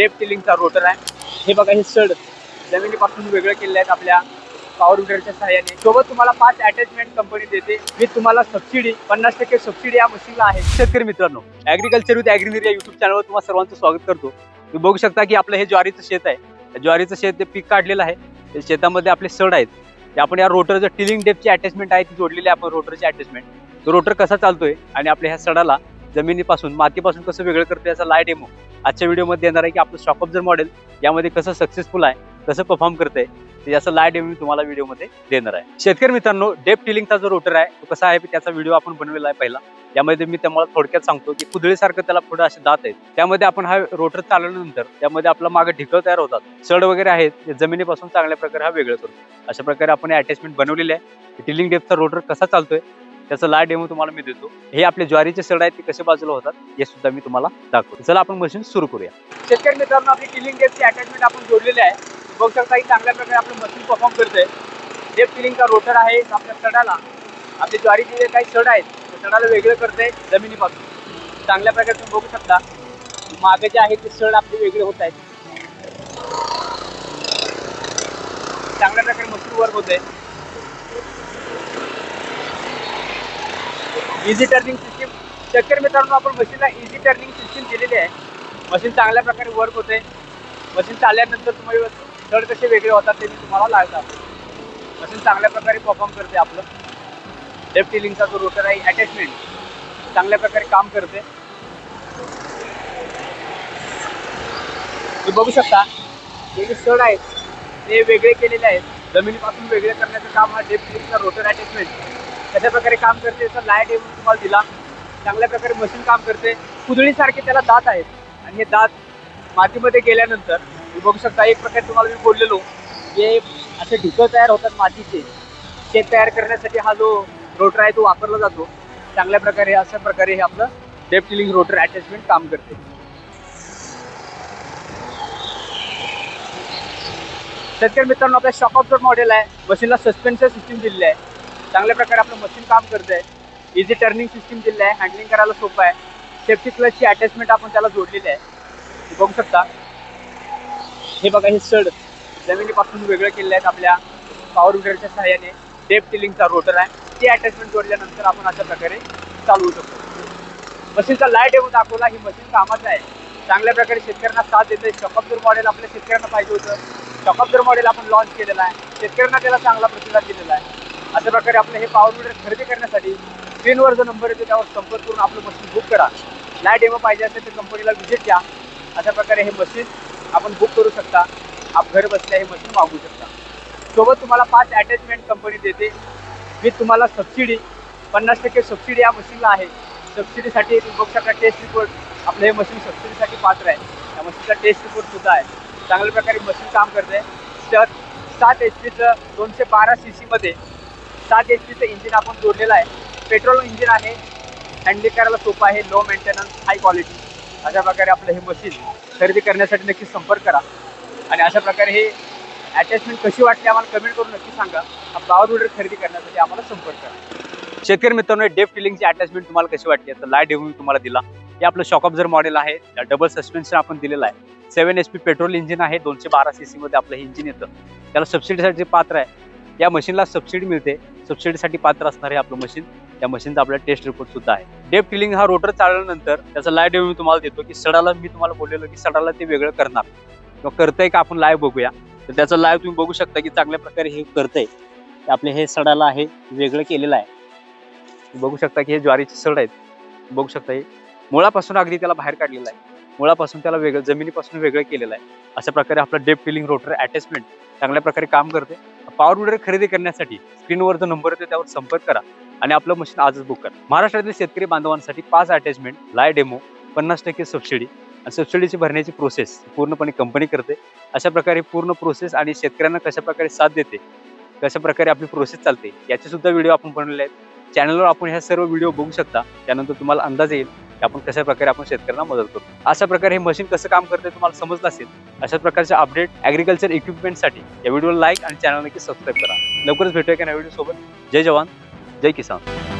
डेप टिलिंगचा रोटर आहे. हे बघा हे सड जमिनीपासून वेगळं केलेले आहेत आपल्या पॉवर विडरच्या सहाय्याने. सोबत तुम्हाला पाच अटॅचमेंट कंपनी देते. मी तुम्हाला सबसिडी पन्नास टक्के सबसिडी या मशीनला आहे. शेतकरी मित्रांनो ऍग्रिकल्चर विथ ऍग्रिनरी या युट्यूब चॅनलवर तुम्हाला सर्वांचं स्वागत करतो. तुम्ही बघू शकता की आपलं हे ज्वारीचं शेत आहे. ज्वारीचं शेत ते पीक काढलेलं आहे. शेतामध्ये आपले सड आहेत. ते आपण या रोटरचं टिलिंग डेपची अटॅचमेंट आहे ती जोडलेली आहे आपण रोटरची अटॅचमेंट तो रोटर कसा चालतोय आणि आपल्या ह्या सडाला जमिनीपासून मातीपासून कसं वेगळं करतो याचा लाय डेमो आजच्या व्हिडिओमध्ये येणार आहे की आपलं शॉक जर मॉडेल यामध्ये कसं सक्सेसफुल आहे कसं परफॉर्म करते याचा लाय डेमो मी तुम्हाला व्हिडिओमध्ये देणार आहे. शेतकरी मित्रांनो डेप टिलिंगचा जो रोटर आहे तो कसा आहे त्याचा व्हिडिओ आपण बनवलेला आहे पहिला. यामध्ये मी तुम्हाला थोडक्यात सांगतो की कुदळीसारखं त्याला पुढे असे दात आहेत. त्यामध्ये आपण हा रोटर चालवल्यानंतर त्यामध्ये आपला मागे ढिकळ तयार होतात. सड वगैरे आहेत ते जमिनीपासून चांगल्या प्रकारे हा वेगळं करतो. अशा प्रकारे आपण अटॅचमेंट बनवलेली आहे. टिलिंग डेपचा रोटर कसा चालतोय त्याचा लाय डेमो तुम्हाला मी देतो. हे आपले ज्वारीचे सड आहेत ते कसे बाजूला होतात हे सुद्धा मी तुम्हाला दाखवतो. चला आपण मशीन सुरू करूया. शेतकरी मित्रांनो आपली टिलिंग डेपची अटॅचमेंट आपण जोडलेली आहे. बघू शकता ही चांगल्या प्रकारे आपलं मशीन परफॉर्म करतंय डेप टिलिंगचा रोटर आहे आपल्या सडाला आपले ज्वारीचे जे काही सड आहेत त्या सडाला वेगळं करते जमिनीपासून. चांगल्या प्रकारे तुम्ही बघू शकता मागे जे आहे ते सड आपले वेगळे होत आहेत. चांगल्या प्रकारे मशीन वर्क होत. आहे इझी टर्निंग सिस्टीम शक्य मित्रांनो आपण मशीनला इझी टर्निंग सिस्टीम दिलेली आहे. मशीन चांगल्या प्रकारे वर्क होते. मशीन चालल्यानंतर तुम्हाला सड कसे वेगळे होतात ते मी तुम्हाला लागतात मशीन चांगल्या प्रकारे परफॉर्म करते आपलं. लेफ्ट टिलिंगचा जो रोटर आहे अटॅचमेंट चांगल्या प्रकारे काम करते. तुम्ही बघू शकता हे जे सड आहेत ते वेगळे केलेले आहेत. जमिनीपासून वेगळे करण्याचं काम हा डेप टिलिंगचा रोटर अटॅचमेंट कशा प्रकारे काम करते याचा लाइट येऊन तुम्हाला दिला. चांगल्या प्रकारे मशीन काम करते. कुदळीसारखे त्याला दात आहेत. आणि हे दात मातीमध्ये गेल्यानंतर तुम्ही बघू शकता एक प्रकारे तुम्हाला मी बोललेलो जे असे ढिकं तयार होतात मातीचे शेत तयार करण्यासाठी हा जो रोटर आहे तो वापरला जातो. चांगल्या प्रकारे अशा प्रकारे हे आपलं डेप टिलिंग रोटर अटॅचमेंट काम करते. शेतकरी मित्रांनो आपल्या शॉक ऑफ मॉडेल आहे. मशीनला सस्पेन्शन सिस्टीम दिलेली आहे. चांगल्या प्रकारे आपलं मशीन काम करत आहे इझी टर्निंग सिस्टीम दिलेलं आहे हँडलिंग करायला सोपं आहे. सेफ्टी क्लचची अटॅचमेंट आपण त्याला जोडलेली आहे. बघू शकता. हे बघा हे सड जमिनीपासून वेगळं केलेलं आहेत आपल्या पॉवर विडरच्या सहाय्याने. डेप टिलिंगचा रोटर आहे. ते अटॅचमेंट जोडल्यानंतर आपण अशा प्रकारे चालवू शकतो. मशीनचा लाइट येऊन दाखवला ही मशीन कामाचं आहे. चांगल्या प्रकारे शेतकऱ्यांना साथ देते शॉकअब्जर मॉडेल आपल्या शेतकऱ्यांना पाहिजे होतं. शॉकअब्जर मॉडेल आपण लॉन्च केलेलं आहे. शेतकऱ्यांना त्याला चांगला प्रतिसाद दिलेला आहे. अशा प्रकारे आपलं हे पॉवर विडर खरेदी करण्यासाठी स्क्रीनवर जो नंबर येतो त्यावर संपर्क करून आपलं मशीन बुक करा. लाइट डेमो पाहिजे असेल तर कंपनीला व्हिजिट द्या अशा प्रकारे हे मशीन आपण बुक करू शकता. आप घर बसल्या हे मशीन मागवू शकता. सोबत तुम्हाला पाच अटॅचमेंट कंपनी देते. विथ तुम्हाला सबसिडी पन्नास टक्के सबसिडी या मशीनला आहे. सबसिडीसाठी तुम्ही बघू शकता टेस्ट रिपोर्ट आपलं हे मशीन सबसिडीसाठी पात्र आहे. या मशीनचा टेस्ट रिपोर्टसुद्धा आहे. चांगल्या प्रकारे मशीन काम करते तर सात एच पीचं दोनशे बारा सी सीमध्ये सात एच पीचं इंजिन आपण जोडलेलं आहे. पेट्रोल इंजिन आहे. हँडलिंग करायला सोपं आहे. लो मेंटेनन्स हाय क्वालिटी अशा प्रकारे आपलं हे मशीन खरेदी करण्यासाठी नक्की संपर्क करा. आणि अशा प्रकारे हे अटॅचमेंट कशी वाटली आम्हाला कमेंट करून नक्की सांगा. हा पॉवर बिल्डर खरेदी करण्यासाठी आम्हाला संपर्क करा. शेतकरी मित्रांनो डेफ टिलिंगची अटॅचमेंट तुम्हाला कशी वाटली? तर लाइट डेमो मी तुम्हाला दिला. हे आपलं शॉक जर मॉडेल आहे. डबल सस्पेन्शन आपण दिलेलं आहे. Seven H P petrol engine आहे. दोनशे बारा सी सीमध्ये आपलं हे इंजिन येतं. त्याला सबसिडीसाठी पात्र आहे या मशीनला सबसिडी मिळते. सबसिडीसाठी पात्र असणार आहे आपलं मशीन त्या मशीनचा आपला टेस्ट रिपोर्ट सुद्धा आहे. डेप टिलिंग हा रोटर चालल्यानंतर त्याचा लाय डेमो मी तुम्हाला देतो की सडाला मी तुम्हाला बोललेलो की सडाला ते वेगळं करणार. किंवा करतंय का आपण लाईव्ह बघूया. तर त्याचं लाईव्ह तुम्ही बघू शकता की चांगल्या प्रकारे हे करतंय. आपले हे सडाला आहे वेगळं केलेलं आहे. बघू शकता की हे ज्वारीचे सड आहेत. बघू शकता हे. मुळापासून अगदी त्याला बाहेर काढलेलं आहे. मुळापासून त्याला वेगळं जमिनीपासून वेगळं केलेलं आहे. अशा प्रकारे आपलं डेप टिलिंग रोटर अटॅचमेंट चांगल्या प्रकारे काम करते पॉवर विडर खरेदी करण्यासाठी स्क्रीनवर जो नंबर येतो त्यावर संपर्क करा आणि आपलं मशीन आजच बुक करा. महाराष्ट्रातील शेतकरी बांधवांसाठी पाच अटॅचमेंट लाय डेमो पन्नास टक्के सबसिडी आणि सबसिडीची भरण्याची प्रोसेस पूर्णपणे कंपनी करते. अशा प्रकारे पूर्ण प्रोसेस आणि शेतकऱ्यांना कशा प्रकारे साथ देते कशा प्रकारे आपली प्रोसेस चालते याचे सुद्धा व्हिडिओ आपण बनवले आहेत. चॅनलवर आपण ह्या सर्व व्हिडिओ बघू शकता त्यानंतर तुम्हाला अंदाज येईल. आपण कशा प्रकारे आपण शेतकऱ्यांना मदत करतो अशा प्रकारे हे मशीन कसं काम करते तुम्हाला समजलं असेल अशा प्रकारचे अपडेट ॲग्रिकल्चर इक्विपमेंटसाठी या व्हिडिओला लाईक आणि चॅनल नक्की सबस्क्राईब करा. लवकरच भेटूया एका व्हिडिओ सोबत. जय जवान जय किसान.